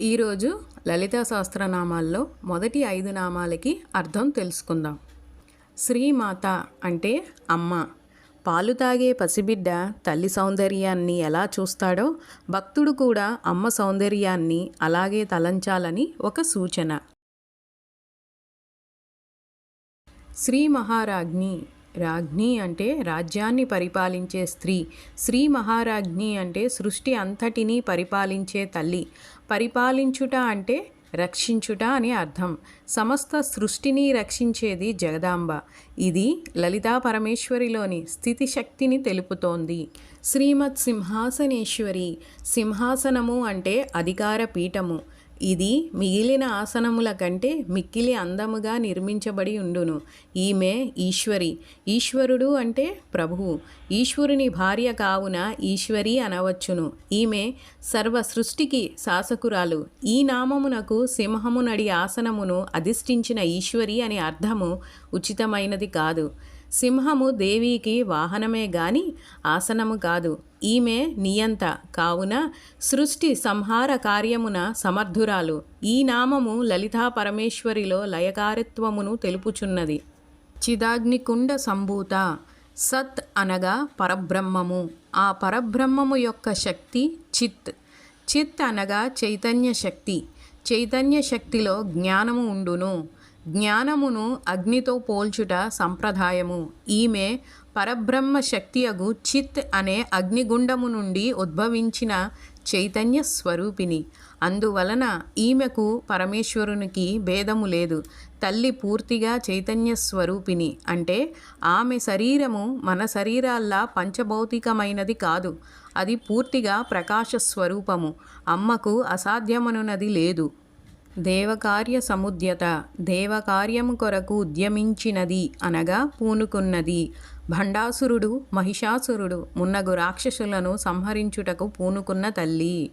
ఈరోజు లలితా సహస్రనామాల్లో మొదటి ఐదు నామాలకి అర్థం తెలుసుకుందాం. శ్రీమాత అంటే అమ్మ. పాలు తాగే పసిబిడ్డ తల్లి సౌందర్యాన్ని ఎలా చూస్తాడో భక్తుడు కూడా అమ్మ సౌందర్యాన్ని అలాగే తలంచాలని ఒక సూచన. శ్రీ మహారాజ్ని రాజ్ఞి అంటే రాజ్యాన్ని పరిపాలించే స్త్రీ శ్రీ మహారాజ్ఞి అంటే సృష్టి అంతటినీ పరిపాలించే తల్లి. పరిపాలించుట అంటే రక్షించుట అని అర్థం. సమస్త సృష్టిని రక్షించేది జగదాంబ. ఇది లలితా పరమేశ్వరిలోని స్థితి శక్తిని తెలుపుతోంది. శ్రీమత్ సింహాసనేశ్వరి. సింహాసనము అంటే అధికార పీఠము. ఇది మిగిలిన ఆసనముల కంటే మిక్కిలి అందముగా నిర్మించబడి ఉండును. ఈమె ఈశ్వరి. ఈశ్వరుడు అంటే ప్రభువు. ఈశ్వరుని భార్య కావున ఈశ్వరి అనవచ్చును. ఈమె సర్వ సృష్టికి శాసకురాలు. ఈ నామమునకు సింహమునడి ఆసనమును అధిష్ఠించిన ఈశ్వరి అనే అర్థము ఉచితమైనది కాదు. సింహము దేవికి వాహనమే గాని ఆసనము కాదు. ఈమె నియంత. కావున సృష్టి సంహార కార్యమున సమర్థురాలు. ఈ నామము లలితా పరమేశ్వరిలో లయకారిత్వమును తెలుపుచున్నది. చిదాగ్నికుండ సంభూత. సత్ అనగా పరబ్రహ్మము. ఆ పరబ్రహ్మము యొక్క శక్తి చిత్. చిత్ అనగా చైతన్య శక్తి. చైతన్య శక్తిలో జ్ఞానము ఉండును. జ్ఞానమును అగ్నితో పోల్చుట సంప్రదాయము. ఈమె పరబ్రహ్మ శక్తియగు చిత్ అనే అగ్నిగుండము నుండి ఉద్భవించిన చైతన్య స్వరూపిణి. అందువలన ఈమెకు పరమేశ్వరునికి భేదము లేదు. తల్లి పూర్తిగా చైతన్య స్వరూపిణి. అంటే ఆమె శరీరము మన శరీరాల్లా పంచభౌతికమైనది కాదు. అది పూర్తిగా ప్రకాశ స్వరూపము. అమ్మకు అసాధ్యమనున్నది లేదు. దేవకార్య సముద్యత దేవకార్యము కొరకు ఉద్యమించినది అనగా పూనుకున్నది. భండాసురుడు మహిషాసురుడు మున్నగు రాక్షసులను సంహరించుటకు పూనుకున్న తల్లి.